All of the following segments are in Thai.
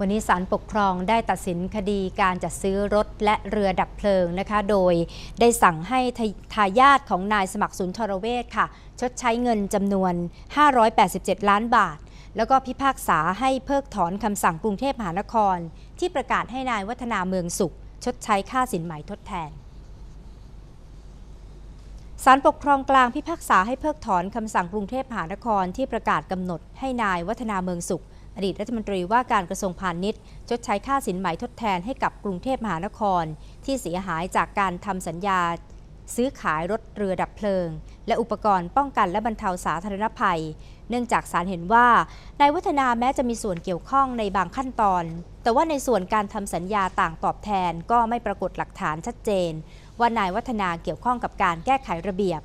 วันนี้ศาลปกครองได้ตัดสินคดีการจัดซื้อรถและเรือดับเพลิงนะคะ โดยได้สั่งให้ททายาทของนายสมัครสุนทรเวชค่ะ ชดใช้เงินจำนวน 587 ล้านบาท แล้วก็พิพากษาให้เพิกถอนคำสั่งกรุงเทพมหานคร ที่ประกาศให้นายวัฒนาเมืองสุข ชดใช้ค่าสินไหมทดแทนศาลปกครองกลางพิพากษาให้เพิกถอนคำสั่งกรุงเทพมหานครที่ประกาศกำหนดให้นายวัฒนาเมืองสุข อดีตรัฐมนตรีว่าการกระทรวงพาณิชย์ ชดใช้ค่าสินไหมทดแทนให้กับกรุงเทพมหานคร ที่เสียหายจากการทำสัญญา ซื้อขายรถเรือดับเพลิง และอุปกรณ์ป้องกันและบรรเทาสาธารณภัย เนื่องจากศาลเห็นว่านายวัฒนาแม้จะมีส่วนเกี่ยวข้องในบางขั้นตอน แต่ว่าในส่วนการทำสัญญาต่างตอบแทนก็ไม่ปรากฏหลักฐานชัดเจน ว่านายวัฒนาเกี่ยวข้องกับการแก้ไขระเบียบ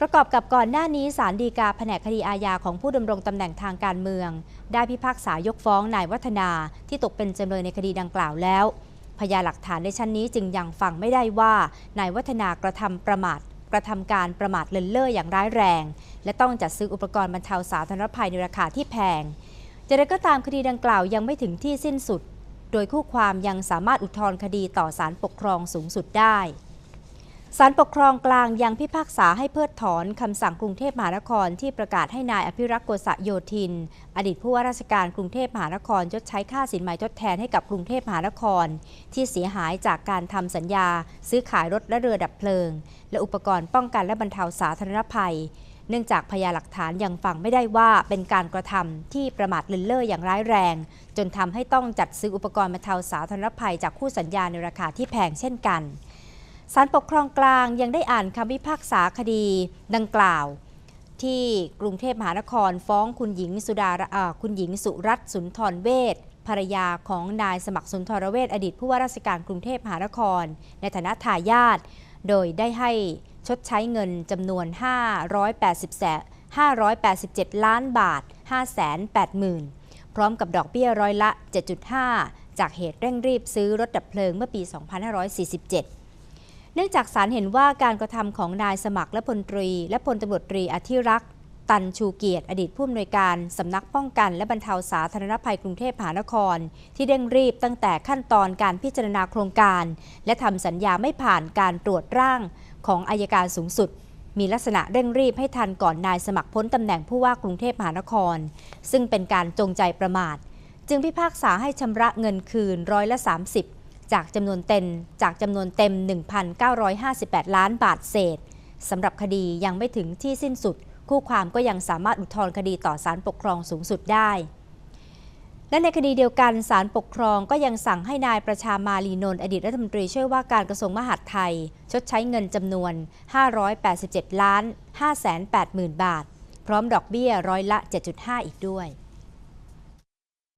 ประกอบกับก่อนหน้านี้ศาลฎีกาแผนกคดีอาญาของผู้ดำรงตำแหน่งทางการเมือง ได้พิพากษายกฟ้องนายวัฒนาที่ตกเป็นจำเลยในคดีดังกล่าวแล้ว พยานหลักฐานในชั้นนี้จึงยังฟังไม่ได้ว่านายวัฒนากระทำประมาทกระทำการประมาทเลินเล่ออย่างร้ายแรง และต้องจัดซื้ออุปกรณ์บรรเทาสาธารณภัยในราคาที่แพงจะไดก็ตามคดีดังกล่าวยังไม่ถึงที่สิ้นสุด โดยคู่ความยังสามารถอุทธรณ์คดีต่อศาลปกครองสูงสุดได้ ศาลปกครองกลางยังพิพากษาให้เพิกถอนคำสั่งกรุงเทพมหานครที่ประกาศให้นายอภิรักษ์โกษโยธิน อดีตผู้ว่าราชการกรุงเทพมหานครชดใช้ค่าสินไหมทดแทนให้กับกรุงเทพมหานคร ที่เสียหายจากการทำสัญญา ซื้อขายรถและเรือดับเพลิง และอุปกรณ์ป้องกันและบรรเทาสาธารณภัย เนื่องจากพยานหลักฐานยังฟังไม่ได้ว่าเป็นการกระทำที่ประมาทเลินเล่ออย่างร้ายแรง จนทำให้ต้องจัดซื้ออุปกรณ์บรรเทาสาธารณภัยจากคู่สัญญาในราคาที่แพงเช่นกัน ศาลปกครองกลางยังได้อ่านคำพิพากษาคดีดังกล่าว ที่กรุงเทพมหานครฟ้องคุณหญิงสุดาคุณหญิงสุรัตน์สุนทรเวชภรรยาของนายสมัครสุนทรเวชอดีตผู้ว่าราชการกรุงเทพมหานคร ในฐานะทายาทโดยได้ให้ชดใช้เงินจำนวน 580 587 ล้านบาท 580,000 พร้อมกับดอกเบี้ยร้อยละ 7.5 จากเหตุเร่งรีบซื้อรถดับเพลิงเมื่อปี 2547 เนื่องจากศาลเห็นว่าการกระทำของนายสมัครและพลตรี และพลตำรวจตรีอธิรักษ์ตันชูเกียรติ อดีตผู้อำนวยการสำนักป้องกัน และบรรเทาสาธารณภัยกรุงเทพมหานคร ที่เร่งรีบตั้งแต่ขั้นตอนการพิจารณาโครงการ และทำสัญญาไม่ผ่านการตรวจร่างของอายการสูงสุด มีลักษณะเร่งรีบให้ทันก่อนนายสมัครพ้นตำแหน่งผู้ว่ากรุงเทพมหานคร ซึ่งเป็นการจงใจประมาท จึงพิพากษาให้ชำระเงินคืนร้อยละ 30 จากจำนวนเต็มจากจำนวนเต็ม 1,958 ล้านบาทเศษสำหรับคดียังไม่ถึงที่สิ้นสุด คู่ความก็ยังสามารถอุทธรณ์คดีต่อศาลปกครองสูงสุดได้ และในคดีเดียวกันศาลปกครองก็ยังสั่งให้นายประชามาลีนนท์อดีตรัฐมนตรีช่วยว่าการกระทรวงมหาดไทย ชดใช้เงินจำนวน 587 ล้าน580,000 บาท พร้อมดอกเบี้ยร้อยละ 7.5 อีกด้วย